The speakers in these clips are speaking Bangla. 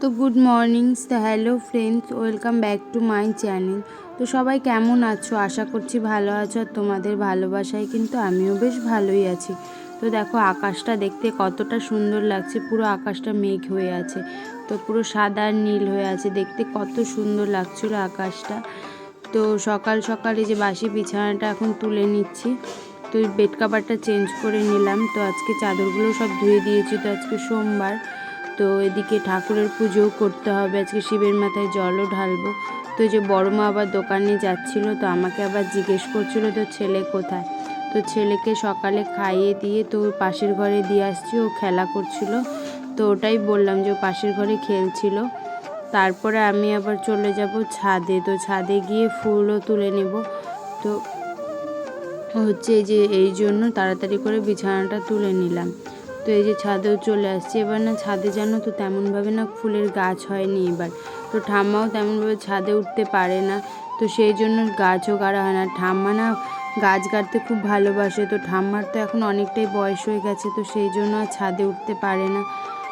তো গুড মর্নিং তো hello friends welcome back to my channel তো সবাই কেমন আছো? আশা করছি ভালো আছো আর তোমাদের ভালোবাসায় কিন্তু আমিও বেশ ভালোই আছি। তো দেখো, আকাশটা দেখতে কতটা সুন্দর লাগছে, পুরো আকাশটা মেঘ হয়ে আছে। তো পুরো সাদা আর নীল হয়ে আছে, দেখতে কত সুন্দর লাগছিল আকাশটা। তো সকাল সকালে যে বাসি বিছানাটা এখন তুলে নিচ্ছি, তো বেড কাভারটা চেঞ্জ করে নিলাম। তো আজকে চাদরগুলো সব ধুয়ে দিয়েছি, তো আজকে সোমবার। তো এদিকে ঠাকুরের পুজোও করতে হবে। আজকে শিবের মাথায় জলও ঢালবো। তো যে বড় মা আবার দোকানে যাচ্ছিল, তো আমাকে আবার জিজ্ঞেস করছিল তো ছেলে কোথায়? তো ছেলেকে সকালে খাইয়ে দিয়ে তো পাশের ঘরে দিয়ে আসছি, ও খেলা করছিল। তো ওটাই বললাম যে পাশের ঘরে খেলছিল। তারপরে আমি আবার চলে যাব ছাদে। তো ছাদে গিয়ে ফুলও তুলে নেব। তো হচ্ছে যে এই জন্য তাড়াতাড়ি করে বিছানাটা তুলে নিলাম। তো এই যে ছাদেও চলে আসছে। এবার না ছাদে যেন তো তেমনভাবে না ফুলের গাছ হয়নি এবার। তো ঠাম্মাও তেমনভাবে ছাদে উঠতে পারে না। তো সেই জন্য গাছও গাড়া হয় না। ঠাম্মা না গাছ গাড়তে খুব ভালোবাসে। তো ঠাম্মার তো এখন অনেকটাই বয়স হয়ে গেছে। তো সেই জন্য আর ছাদে উঠতে পারে না।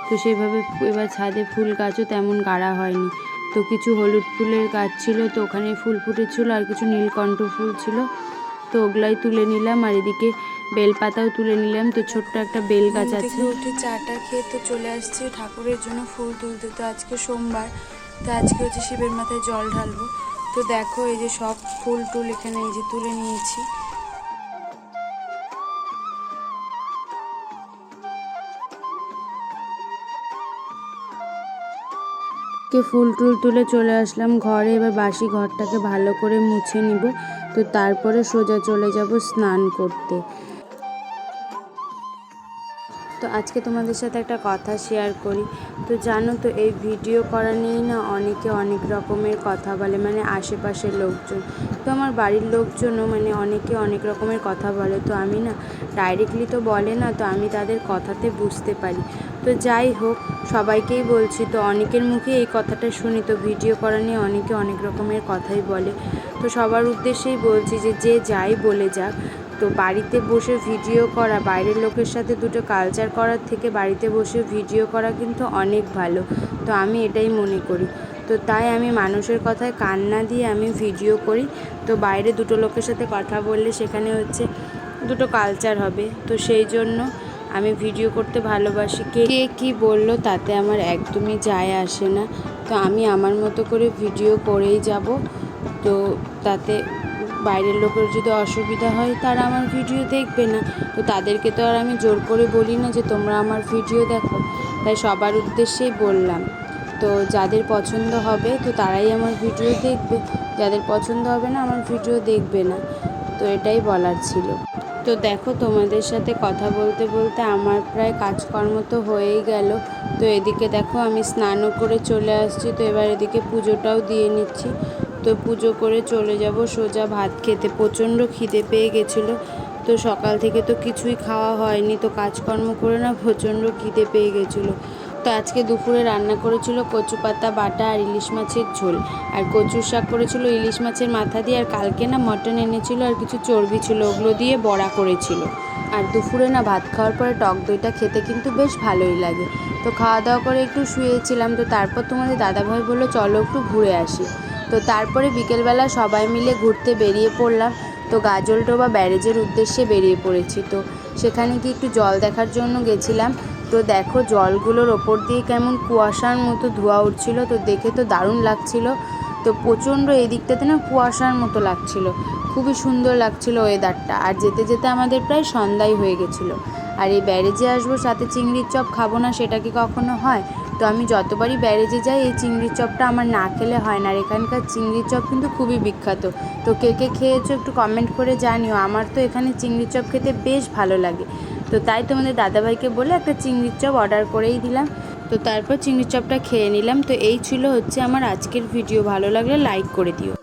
তো সেইভাবে এবার ছাদে ফুল গাছও তেমন গাড়া হয়নি। তো কিছু হলুদ ফুলের গাছ ছিল। তো ওখানে ফুল ফুটেছিল আর কিছু নীলকণ্ঠ ফুল ছিল। তো ওগুলাই তুলে নিলাম। আর এদিকে বেলপাতাও তুলে নিলাম। তো ছোট্ট একটা বেল গাছ আছে। উঠে চাটা খেয়ে তো চলে আসছি। ঠাকুরের জন্য ফুল তুলতে। তো আজকে সোমবার। তো আজকে হচ্ছে শিবের মাথায় জল ঢালবো। তো দেখো এই যে সব ফুল টুল এখানে এই যে তুলে নিয়েছি। কে ফুল টুল তুলে চলে আসলাম ঘরে। এবার বাসি ঘরটাকে ভালো করে মুছে নিব। তো তারপরে সোজা চলে যাব স্নান করতে। তো আজকে তোমাদের সাথে একটা কথা শেয়ার করি। তো জানো তো, এই ভিডিও করা নিয়েই না অনেকে অনেক রকমের কথা বলে মানে আশেপাশের লোকজন। তো আমার বাড়ির লোকজনও মানে অনেকে অনেক রকমের কথা বলে। তো আমি না ডাইরেক্টলি তো বলে না, তো আমি তাদের কথাতে বুঝতে পারি। তো যাই হোক, সবাইকেই বলছি, তো অনেকের মুখে এই কথাটা শুনি, তো ভিডিও করা নিয়ে অনেকে অনেক রকমের কথাই বলে। তো সবার উদ্দেশ্যেই বলছি যে যে যাই বলে যাক তো বাড়িতে বসে ভিডিও করা, বাইরের লোকের সাথে দুটো কালচার করার থেকে বাড়িতে বসে ভিডিও করা কিন্তু অনেক ভালো। তো আমি এটাই মনে করি। তো তাই আমি মানুষের কথায় কান না দিয়ে আমি ভিডিও করি। তো বাইরে দুটো লোকের সাথে কথা বললে সেখানে হচ্ছে দুটো কালচার হবে। তো সেই জন্য আমি ভিডিও করতে ভালোবাসি। কে কে কী বলল তাতে আমার একদমই যায় আসে না। তো আমি আমার মতো করে ভিডিও করেই যাব। তো তাতে বাইরের লোকের যদি অসুবিধা হয়, তারা আমার ভিডিও দেখবে না। তো তাদেরকে তো আর আমি জোর করে বলি না যে, তোমরা আমার ভিডিও দেখো। তাই সবার উদ্দেশ্যেই বললাম। তো যাদের পছন্দ হবে, তো তারাই আমার ভিডিও দেখবে। যাদের পছন্দ হবে না, আমার ভিডিও দেখবে না। তো এটাই বলার ছিল। তো দেখো, তোমাদের সাথে কথা বলতে বলতে আমার প্রায় কাজকর্ম তো হয়েই গেল। তো এদিকে দেখো, আমি স্নানও করে চলে আসছি। তো এবার এদিকে পুজোটাও দিয়ে নিচ্ছি। তো পুজো করে চলে যাব, সোজা ভাত খেতে। প্রচণ্ড খিদে পেয়ে গেছিল। তো সকাল থেকে তো কিছুই খাওয়া হয়নি, তো কাজকর্ম করে না প্রচণ্ড খিদে পেয়ে গেছিল। তো আজকে দুপুরে রান্না করেছিল কচু পাতা, বাটা আর ইলিশ মাছের ঝোল। আর কচুর শাক করেছিল ইলিশ মাছের মাথা দিয়ে, আর কালকে না মটন এনেছিল আর কিছু চর্বি ছিল, ওগুলো দিয়ে বড়া করেছিল। আর দুপুরে না ভাত খাওয়ার পরে টক দইটা খেতে কিন্তু বেশ ভালোই লাগে। তো খাওয়া দাওয়া করে একটু শুয়েছিলাম, তো তারপর তোমাদের দাদাভাই বলল, চলো একটু ঘুরে আসি। তো তারপরে বিকেলবেলা সবাই মিলে ঘুরতে বেরিয়ে পড়লাম। তো গাজলটোবা ব্যারেজের উদ্দেশ্যে বেরিয়ে পড়েছি। তো সেখানে গিয়ে একটু জল দেখার জন্য গেছিলাম। তো দেখো জলগুলোর ওপর দিয়ে কেমন কুয়াশার মতো ধোয়া উঠছিল। তো দেখে তো দারুণ লাগছিল। তো প্রচণ্ড এই দিকটাতে না কুয়াশার মতো লাগছিল। খুবই সুন্দর লাগছিল ওয়েদারটা আর যেতে যেতে আমাদের প্রায় সন্ধ্যাই হয়ে গেছিল। আর এই ব্যারেজে আসব সাথে চিংড়ির চপ খাব না সেটা কি কখনো হয়? তো আমি যতবারই ব্যারেজে যাই, এই চিংড়ির চপটা আমার না খেলে হয় না। আর এখানকার চিংড়ির চপ কিন্তু খুবই বিখ্যাত। তো কে কে খেয়েছো একটু কমেন্ট করে জানিও। আমার তো এখানে চিংড়ির চপ খেতে বেশ ভালো লাগে। তো তাই তোমাদের দাদাভাইকে বলে একটা চিংড়ির চপ অর্ডার করেই দিলাম। তো তারপর চিংড়ির চপটা খেয়ে নিলাম। তো এই ছিল হচ্ছে আমার আজকের ভিডিও ভালো লাগলে লাইক করে দিও।